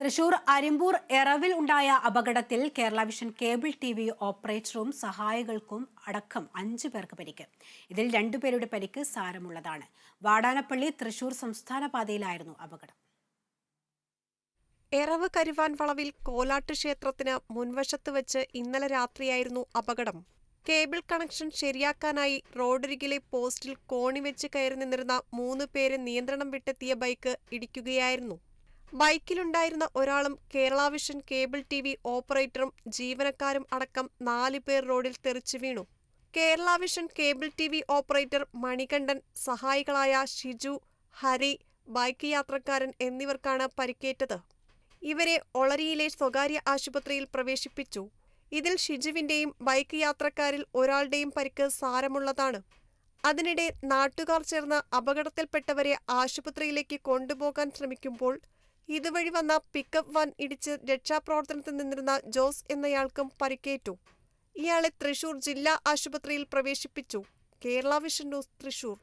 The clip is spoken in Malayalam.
തൃശൂർ അരിമ്പൂർ എറവിൽ ഉണ്ടായ അപകടത്തിൽ Kerala vision cable T V ഓപ്പറേറ്ററും സഹായികൾക്കും അടക്കം അഞ്ചു പേർക്ക് പരിക്ക്. ഇതിൽ രണ്ടുപേരുടെ പരിക്ക് സാരമുള്ളതാണ്. വാടാനപ്പള്ളി തൃശൂർ സംസ്ഥാന പാതയിലായിരുന്നു അപകടം. എറവ് കരുവാൻ വളവിൽ കോലാട്ട് ക്ഷേത്രത്തിന് മുൻവശത്ത് വെച്ച് ഇന്നലെ രാത്രിയായിരുന്നു അപകടം. കേബിൾ കണക്ഷൻ ശരിയാക്കാനായി റോഡരികിലെ പോസ്റ്റിൽ കോണി വെച്ച് കയറി നിന്നിരുന്ന മൂന്ന് പേരെ നിയന്ത്രണം വിട്ടെത്തിയ ബൈക്ക് ഇടിക്കുകയായിരുന്നു. ബൈക്കിലുണ്ടായിരുന്ന ഒരാളും Kerala vision cable T V ഓപ്പറേറ്ററും ജീവനക്കാരും അടക്കം നാല് പേർ റോഡിൽ തെറിച്ചു വീണു. Kerala vision cable T V operator Manikandan സഹായികളായ Shiju Hari bike യാത്രക്കാരൻ എന്നിവർക്കാണ് പരിക്കേറ്റത്. ഇവരെ ഒളരിയിലെ സ്വകാര്യ ആശുപത്രിയിൽ പ്രവേശിപ്പിച്ചു. ഇതിൽ ഷിജുവിന്റെയും ബൈക്ക് യാത്രക്കാരിൽ ഒരാളുടെയും പരിക്ക് സാരമുള്ളതാണ്. അതിനിടെ നാട്ടുകാർ ചേർന്ന് അപകടത്തിൽപ്പെട്ടവരെ ആശുപത്രിയിലേക്ക് കൊണ്ടുപോകാൻ ശ്രമിക്കുമ്പോൾ ഇതുവഴി വന്ന പിക്കപ്പ് വാൻ ഇടിച്ച് രക്ഷാപ്രവർത്തനത്തിൽ നിന്നിരുന്ന ജോസ് എന്നയാൾക്കും പരിക്കേറ്റു. ഇയാളെ തൃശൂർ ജില്ലാ ആശുപത്രിയിൽ പ്രവേശിപ്പിച്ചു. Kerala vision news Thrissur.